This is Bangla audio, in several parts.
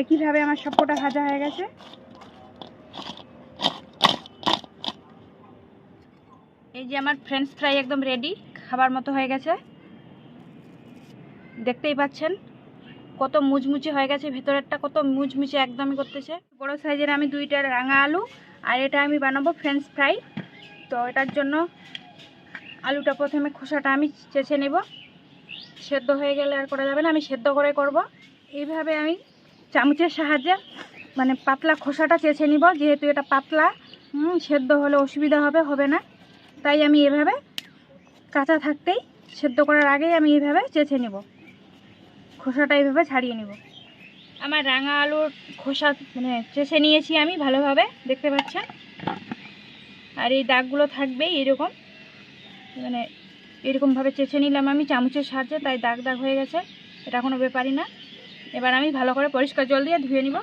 একইভাবে আমার সবকটা ভাজা হয়ে গেছে। এই যে আমার ফ্রেঞ্চ ফ্রাই একদম রেডি খাবার মতো হয়ে গেছে। দেখতেই পাচ্ছেন কত মুচমুচে হয়ে গেছে, ভেতরেরটা কত মুচমুচে একদমই করতেছে। বড় সাইজের আমি দুইটা রাঙা আলু, আর এটা আমি বানাবো ফ্রেঞ্চ ফ্রাই তো এটার জন্য আলুটা প্রথমে খোসাটা আমি চেঁচে নেব। সেদ্ধ হয়ে গেলে আর করা যাবে না, আমি সেদ্ধ করে করব। এইভাবে আমি চামচের সাহায্যে মানে পাতলা খোসাটা চেঁচে নিব। যেহেতু এটা পাতলা সেদ্ধ হলে অসুবিধা হবে হবে না। তাই আমি এভাবে কাঁচা থাকতেই সেদ্ধ করার আগেই আমি এইভাবে চেঁচে নেব। খোসাটা এইভাবে ছাড়িয়ে নেব। আমার রাঙা আলুর খোসা মানে চেঁচে নিয়েছি আমি ভালোভাবে, দেখতে পাচ্ছেন? আর এই দাগগুলো থাকবে এরকম। মানে এরকমভাবে চেঁচে নিলাম আমি চামচের সাহায্যে, তাই দাগ দাগ হয়ে গেছে। এটা কোনো ব্যাপারই না। এবার আমি ভালো করে পরিষ্কার জল দিয়ে ধুয়ে নিব।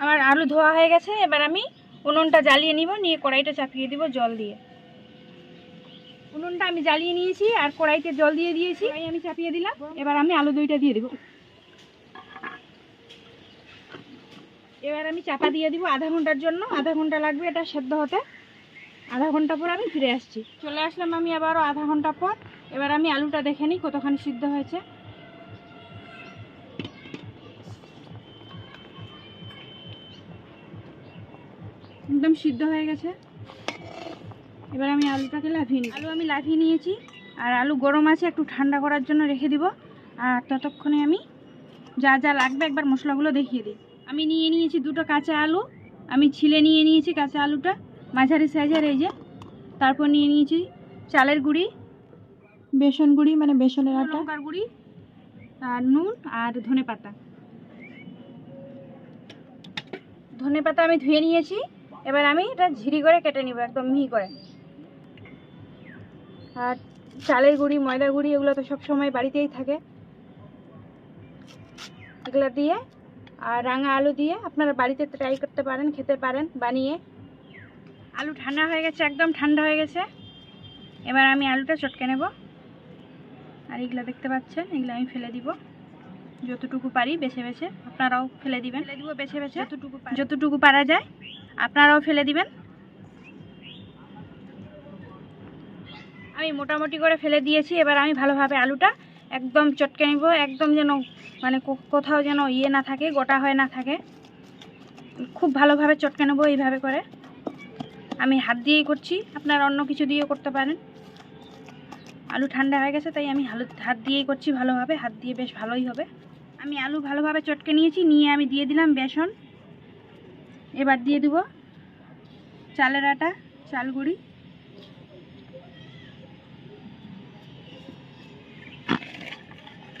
আমার আলু ধোয়া হয়ে গেছে, এবার আমি উনুনটা জ্বালিয়ে নিব, নিয়ে কড়াইটা চাপিয়ে দিব জল দিয়ে। উনুনটা আমি জ্বালিয়ে নিয়েছি আর কড়াইতে জল দিয়ে দিয়েছি। আমি চাপিয়ে দিলাম। এবার আমি আলু দইটা দিয়ে দিব। এবার আমি চাপা দিয়ে দিব আধা ঘণ্টার জন্য। আধা ঘণ্টা লাগবে এটা সেদ্ধ হতে। আধা ঘণ্টা পর আমি ফিরে আসছি। চলে আসলাম আমি আবারও আধা ঘণ্টা পর। এবার আমি আলুটা দেখে নিই কতখানি সিদ্ধ হয়েছে। একদম সিদ্ধ হয়ে গেছে। এবার আমি আলুটাকে লাফিয়ে নিই। আলু আমি লাফিয়ে নিয়েছি, আর আলু গরম আছে, একটু ঠান্ডা করার জন্য রেখে দিব। আর ততক্ষণে আমি যা যা লাগবে একবার মশলাগুলো দেখিয়ে দিই। আমি নিয়ে নিয়েছি দুটো কাঁচা আলু, আমি ছিলে নিয়ে নিয়েছি কাঁচা আলুটা, মাঝারি সাইজের এই যে। তারপর নিয়ে নিয়েছি চালের গুঁড়ি, বেসন গুঁড়ি মানে বেসনের আটা। লঙ্কার গুঁড়ি, আর নুন, আর ধনে পাতা। ধনে পাতা আমি ধুয়ে নিয়েছি, এবার আমি এটা ঝিরি করে কেটে নিব, একদম মিহি করে। আর চালের গুঁড়ি ময়দা গুঁড়ি এগুলো তো সব সময় বাড়িতেই থাকে। এগুলো দিয়ে আর রাঙা আলু দিয়ে আপনারা বাড়িতে ট্রাই করতে পারেন খেতে পারেন বানিয়ে। আলু ঠান্ডা হয়ে গেছে একদম ঠান্ডা হয়ে গেছে। এবার আমি আলুটা চটকে নেব। আর এগুলো দেখতে পাচ্ছেন এগুলো আমি ফেলে দিব। যতটুকু পারি বেছে বেছে আপনারাও ফেলে দিবেন। ফেলে দিব বেছে বেছে। যতটুকু যতটুকু পারা যায় আপনারাও ফেলে দিবেন। আমি মোটামুটি করে ফেলে দিয়েছি, এবার আমি ভালোভাবে আলুটা একদম চটকে নিব, একদম যেন মানে কোথাও যেন ইয়ে না থাকে, গোটা হয়ে না থাকে। খুব ভালোভাবে চটকে নেব এইভাবে করে। আমি হাত দিয়েই করছি, আপনারা অন্য কিছু দিয়েও করতে পারেন। আলু ঠান্ডা হয়ে গেছে, তাই আমি হাত দিয়েই করছি ভালোভাবে, হাত দিয়ে বেশ ভালোই হবে। আমি আলু ভালোভাবে চটকে নিয়েছি, নিয়ে আমি দিয়ে দিলাম বেসন। এবার দিয়ে দেবো চালের আটা, চাল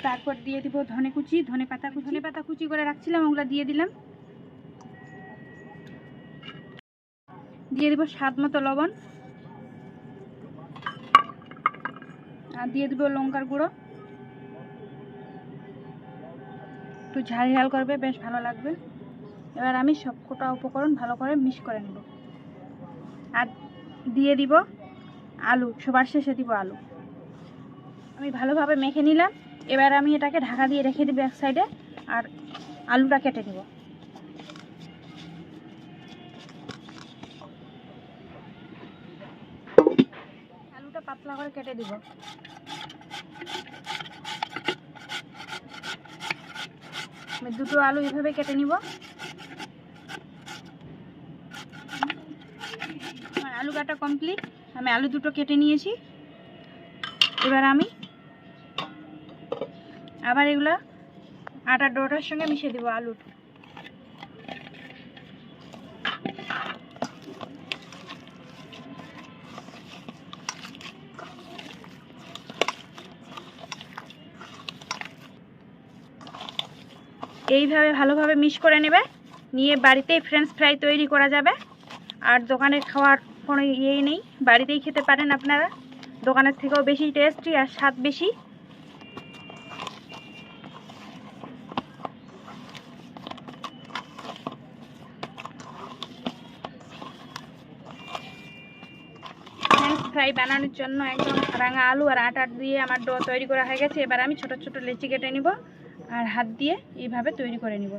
তারপর দিয়ে দিব ধনে কুচি, ধনে পাতা ধনে পাতা কুচি করে রাখছিলাম, ওগুলো দিয়ে দিলাম। দিয়ে দিব স্বাদ মতো লবণ। আর দিয়ে দিব লঙ্কার গুঁড়ো। একটু ঝাল ঝাল করবে, বেশ ভালো লাগবে। এবার আমি সবকটা উপকরণ ভালো করে মিক্স করে নেব। আর দিয়ে দিব আলু, সবার শেষে দিব আলু। আমি ভালোভাবে মেখে নিলাম। এবার আমি এটাকে ঢাকা দিয়ে রেখে দিব এক সাইডে, আর আলুটা কেটে নেব। আলুটা পাতলা করে কেটে দিব। আমি দুটো আলু এইভাবে কেটে নিব। আলু কাটা কমপ্লিট আমি আলু দুটো কেটে নিয়েছি। এবার আমি আবার এগুলো আটার ডোটার সঙ্গে মিশিয়ে দেবো আলুর এইভাবে ভালোভাবে মিক্স করে নেবে, নিয়ে বাড়িতেই ফ্রেঞ্চ ফ্রাই তৈরি করা যাবে। আর দোকানে খাওয়ার কোনো ইয়েই নেই, বাড়িতেই খেতে পারেন আপনারা। দোকানের থেকেও বেশি টেস্টি আর স্বাদ বেশি। ফ্রাই বানানোর জন্য একদম রাঙা আলু আর আটা দিয়ে আমার ডো তৈরি করা হয়ে গেছে। এবার আমি ছোট ছোট লেচি কেটে নিব আর হাত দিয়ে এইভাবে তৈরি করে নিব।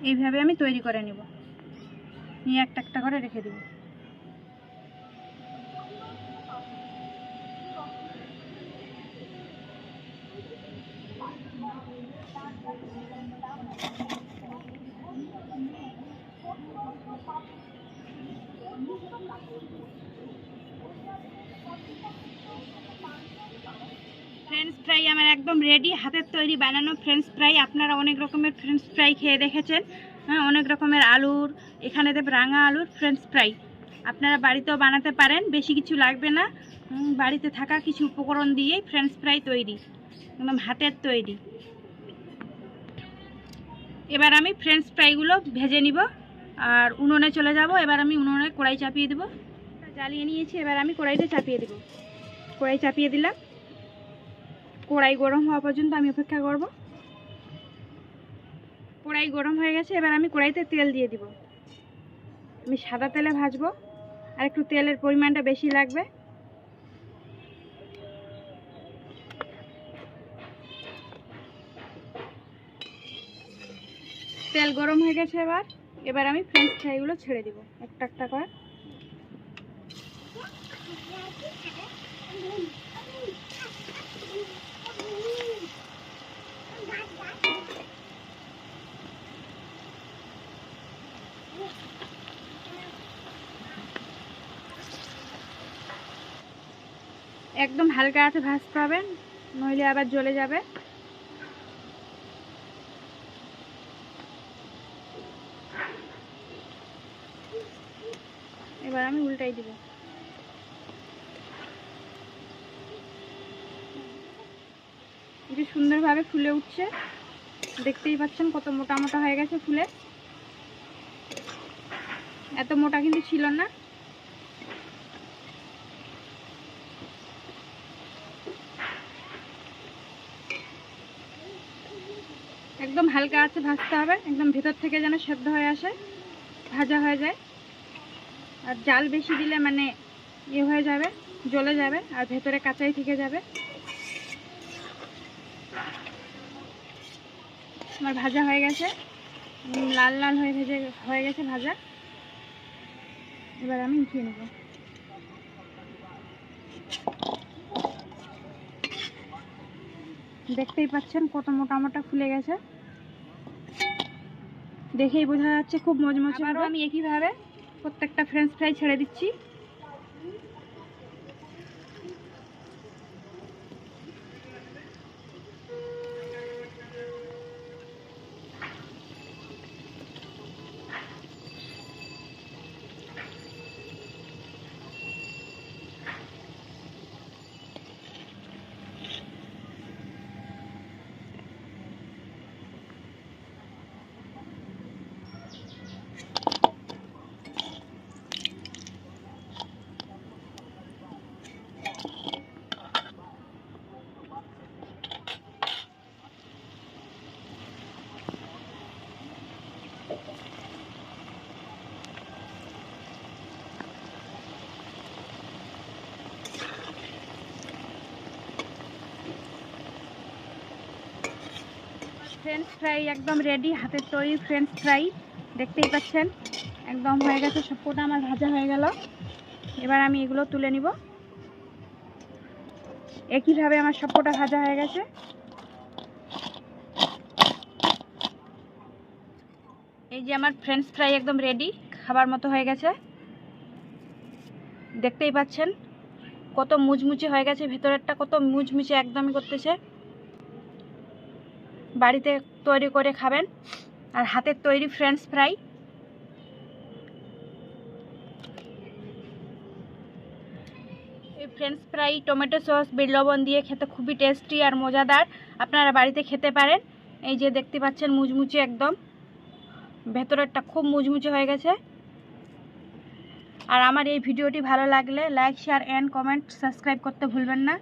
এইভাবে আমি তৈরি করে নিব। নিয়ে একটা একটা করে রেখে দেব। ফ্রেঞ্চ ফ্রাই আমার একদম রেডি হাতের তৈরি বানানো ফ্রেঞ্চ ফ্রাই আপনারা অনেক রকমের ফ্রেঞ্চ ফ্রাই খেয়ে দেখেছেন। হ্যাঁ অনেক রকমের আলুর, এখানে দেব রাঙা আলুর ফ্রেঞ্চ ফ্রাই আপনারা বাড়িতেও বানাতে পারেন, বেশি কিছু লাগবে না। বাড়িতে থাকা কিছু উপকরণ দিয়েই ফ্রেঞ্চ ফ্রাই তৈরি, একদম হাতের তৈরি। এবার আমি ফ্রেঞ্চ ফ্রাইগুলো ভেজে নিব। আর উনুনে চলে যাব। এবার আমি উনুনে কড়াই চাপিয়ে দেবো। জ্বালিয়ে নিয়েছি, এবার আমি কড়াইটা চাপিয়ে দেবো। কড়াই চাপিয়ে দিলাম। কড়াই গরম হওয়া পর্যন্ত আমি অপেক্ষা করব। কড়াই গরম হয়ে গেছে, এবার আমি কড়াইতে তেল দিয়ে দিব। আমি সাদা তেলে ভাজবো, আর একটু তেলের পরিমাণটা বেশি লাগবে। তেল গরম হয়ে গেছে এবার। এবার আমি ফ্রেঞ্চ ফ্রাইগুলো ছেড়ে দিব। একটা একটা করে। একদম হালকা হাতে ভাজতে হবে, নইলে আবার জ্বলে যাবে। উল্টাই দিব। এটা সুন্দরভাবে ফুলে উঠছে, দেখতেই পাচ্ছেন কত মোটা মোটা হয়ে গেছে ফুলে। এত মোটা কিন্তু ছিল না। একদম হালকা আছে, ভাজতে হবে, একদম ভেতর থেকে যেন সেদ্ধ হয়ে আসে, ভাজা হয়ে যায়। আর জাল বেশি দিলে মানে ইয়ে হয়ে যাবে জ্বলে যাবে আর ভেতরে কাঁচাই থেকে যাবে। আমার ভাজা হয়ে গেছে। লাল লাল হয়ে ভেজে হয়ে গেছে ভাজা। এবার আমি উঠিয়ে নেব। দেখতেই পাচ্ছেন কত মোটা মোটা ফুলে গেছে। দেখেই বোঝা যাচ্ছে খুব মজমচে আবারও আমি একইভাবে প্রত্যেকটা ফ্রেঞ্চ ফ্রাই ছেড়ে দিচ্ছি। ফ্রেঞ্চ ফ্রাই একদম রেডি হাতের তৈরি ফ্রেঞ্চ ফ্রাই দেখতেই পাচ্ছেন। একদম হয়ে গেছে, সবকটা আমার ভাজা হয়ে গেল। এবার আমি এগুলো তুলে নিব। একইভাবে আমার সবকটা ভাজা হয়ে গেছে। এই যে আমার ফ্রেঞ্চ ফ্রাই একদম রেডি খাবার মতো হয়ে গেছে। দেখতেই পাচ্ছেন, কত মুচমুচে হয়ে গেছে, ভেতরেরটা কত মুচমুচে একদমই করতেছে। বাড়িতে তৈরি করে খাবেন। আর হাতের তৈরি ফ্রেঞ্চ ফ্রাই এই ফ্রেঞ্চ ফ্রাই টমেটো সস বিট লবণ দিয়ে খেতে খুবই টেস্টি আর মজাদার। আপনারা বাড়িতে খেতে পারেন। এই যে দেখতে পাচ্ছেন মুচমুচে একদম। ভেতরেরটা খুব মুচমুচে হয়ে গেছে। আর আমার এই ভিডিওটি ভালো লাগলে like share and comment subscribe করতে ভুলবেন না।